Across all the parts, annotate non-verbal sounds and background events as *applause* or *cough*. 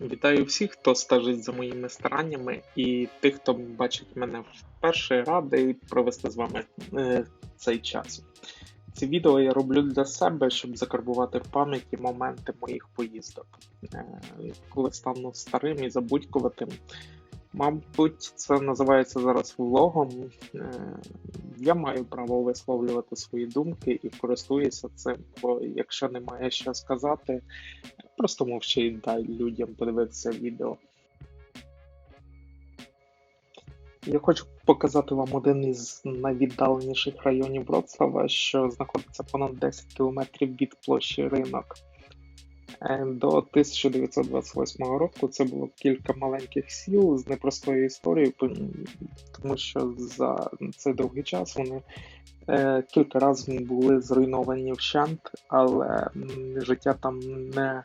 Вітаю всіх, хто стежить за моїми стараннями, і тих, хто бачить мене вперше, радий провести з вами е, цей час. Ці відео я роблю для себе, щоб закарбувати в пам'яті моменти моїх поїздок. Е, коли стану старим і забудькуватим, мабуть, це називається зараз влогом. Е, я маю право висловлювати свої думки і користуюся цим, бо якщо немає що сказати, Просто мовчи і дай людям подивитися відео. Я хочу показати вам один із найвіддаленіших районів Вроцлава, що знаходиться понад 10 км від площі ринок. Е, до 1928 року це було кілька маленьких сіл з непростою історією, тому що за цей довгий час вони е, кілька разів були зруйновані вщент, але життя там не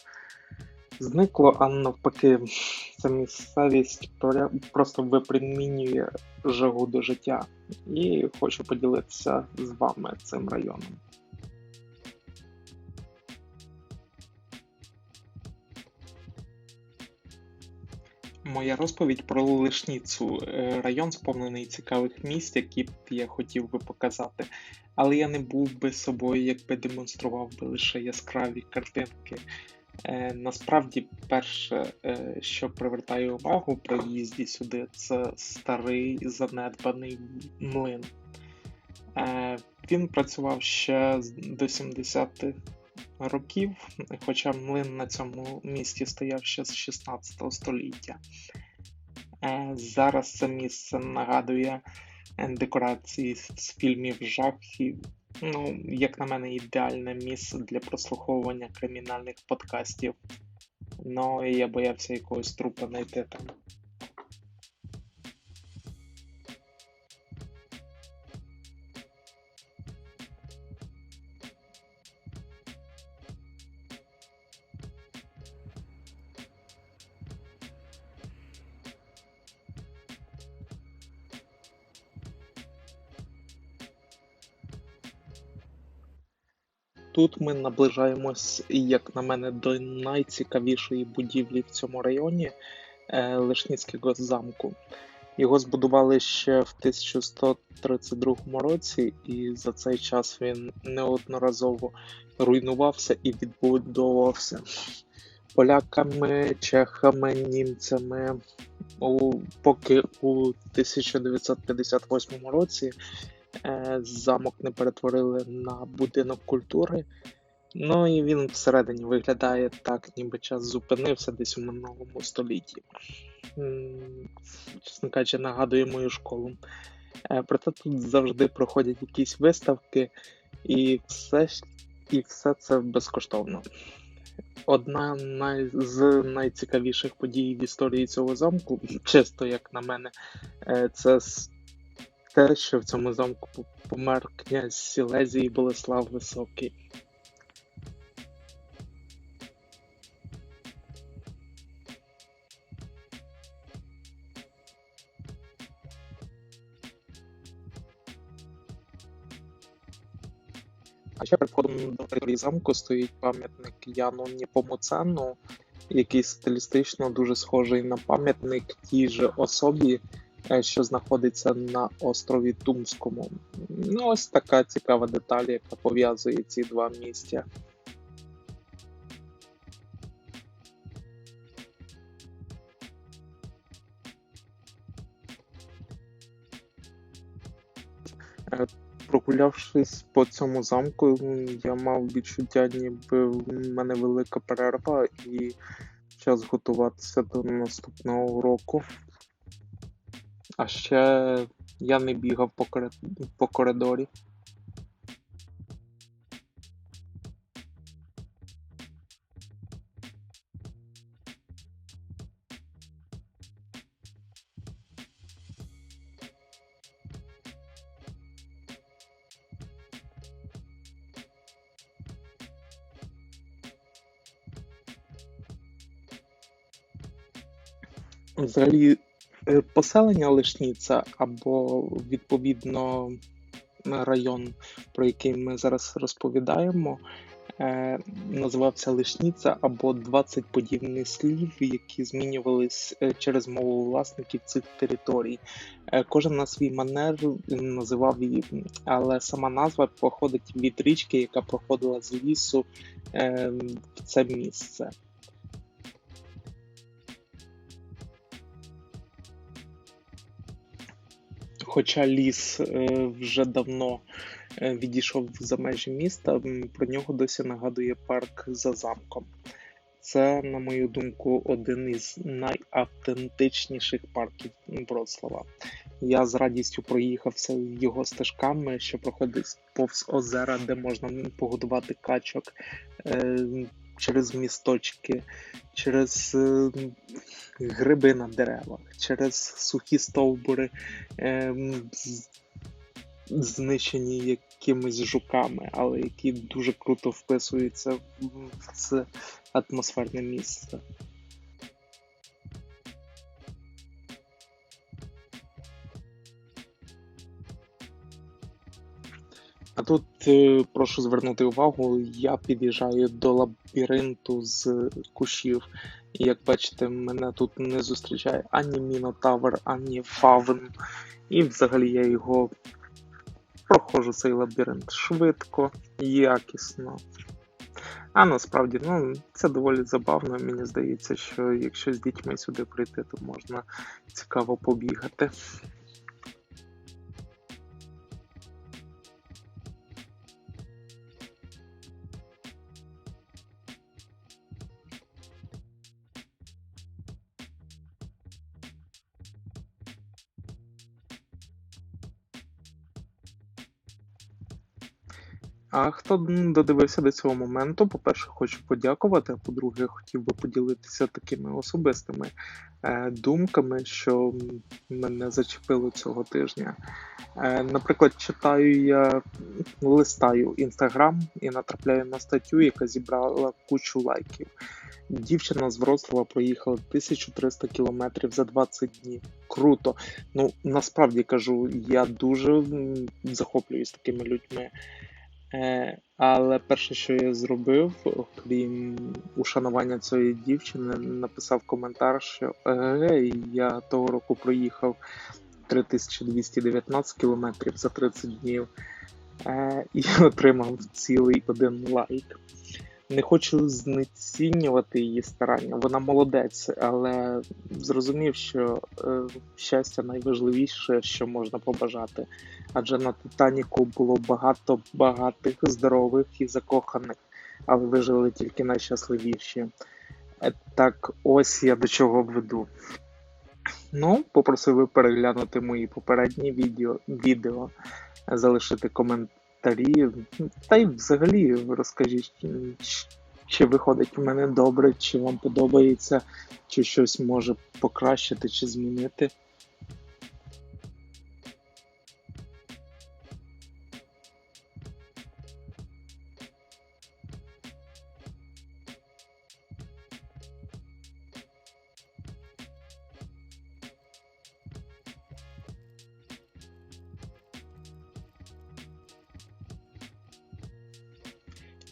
зникло, а навпаки, ця місцевість просто випромінює жагу до життя. І хочу поділитися з вами цим районом. Моя розповідь про Лишніцу. Е, район сповнений цікавих місць, які б я хотів би показати, але я не був би собою, якби демонстрував би лише яскраві картинки. Е, насправді, перше, е, що привертає увагу при в'їзді сюди, це старий занедбаний млин. Він працював ще до 70-х років, хоча млин на цьому місці стояв ще з 16 століття. Зараз це місце нагадує декорації з фільмів жахів Ну, як на мене, ідеальне місце для прослуховування кримінальних подкастів. Ну і я боявся якогось трупа знайти там. Тут ми наближаємось, як на мене, до найцікавішої будівлі в цьому районі е, Лишніцького замку. Його збудували ще в 1132 році, і за цей час він неодноразово руйнувався і відбудовувався поляками, чехами, німцями. Поки у 1958 році замок не перетворили на будинок культури. Ну і він всередині виглядає так, ніби час зупинився десь у минулому столітті. Чесно кажучи, нагадує мою школу. Е, проте тут завжди проходять якісь виставки, і все і все це безкоштовно. Одна з найцікавіших подій в історії цього замку, чисто як на мене, е, це те, що в цьому замку помер князь Сілезії Болеслав Високий. А ще перед входом до території замку стоїть пам'ятник Яну Ніпомуцену, який стилістично дуже схожий на пам'ятник тій же особі, що знаходиться на острові Тумському. Ну, Ось така цікава деталь, яка пов'язує ці два місця. Е, прогулявшись по цьому замку, я мав відчуття, ніби в мене велика перерва і час готуватися до наступного уроку. А ще я не бігав по, корид... по коридорі. Взагалі поселення Лишніця або відповідно район про який ми зараз розповідаємо, е, називався Лишніця або 20 подібних слів, які змінювались е, через мову власників цих територій. Е, Кожен на свій манер називав її, але сама назва походить від річки, яка проходила з лісу е, в це місце. Хоча ліс е, вже давно е, відійшов за межі міста, про нього досі нагадує парк за замком. Це, на мою думку, один із найавтентичніших парків Вроцлава. Я з радістю проїхався його стежками, що проходить повз озера, де можна погодувати качок е, через місточки, через е, гриби на деревах, через сухі стовбури, е, знищені якимись жуками, але які дуже круто вписуються в це атмосферне місце. Прошу звернути увагу, я під'їжджаю до лабіринту з кущів. І як бачите, мене тут не зустрічає ані Мінотавр, ані Фавн. І взагалі я його проходжу цей лабіринт швидко, якісно. А насправді, ну, це доволі забавно. Мені здається, що якщо з дітьми сюди прийти, то можна цікаво побігати. А хто додивився до цього моменту, по-перше, хочу подякувати, а по-друге, хотів би поділитися такими особистими е, думками, що мене зачепило цього тижня. Е, наприклад, читаю я, листаю інстаграм і натрапляю на статтю, яка зібрала кучу лайків. Дівчина з Вроцлава проїхала 1300 кілометрів за 20 днів. Круто. Ну насправді кажу, я дуже захоплююсь такими людьми. Е, але перше, що я зробив, окрім ушанування цієї дівчини, написав коментар, що «Егей, я того року проїхав 3219 кілометрів за 30 днів е, і *laughs* отримав цілий один лайк. Не хочу знецінювати її старання, вона молодець, але зрозумів, що е, щастя найважливіше, що можна побажати. Адже на Титаніку було багато багатих, здорових і закоханих, але вижили тільки найщасливіші. Е, Так, ось я до чого веду. Ну, попросив переглянути мої попередні відео, відео залишити коментарі. Та й взагалі розкажіть, чи виходить у мене добре, чи вам подобається, чи щось може покращити чи змінити.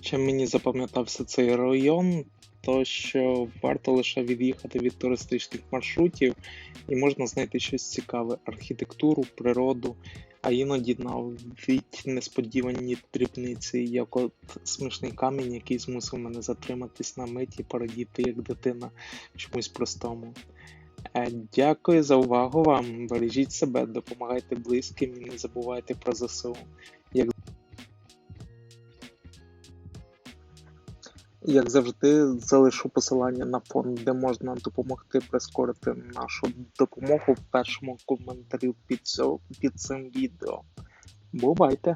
Чим мені запам'ятався цей район, то що варто лише від'їхати від туристичних маршрутів і можна знайти щось цікаве: архітектуру, природу, а іноді навіть несподівані дрібниці, як от смішний камінь, який змусив мене затриматись на мить і порадіти як дитина чомусь простому. Е, Дякую за увагу вам. Бережіть себе, допомагайте близьким і не забувайте про ЗСУ. Як Як завжди, залишу посилання на фонд, де можна допомогти прискорити нашу допомогу в першому коментарі під, під цим відео. Бувайте!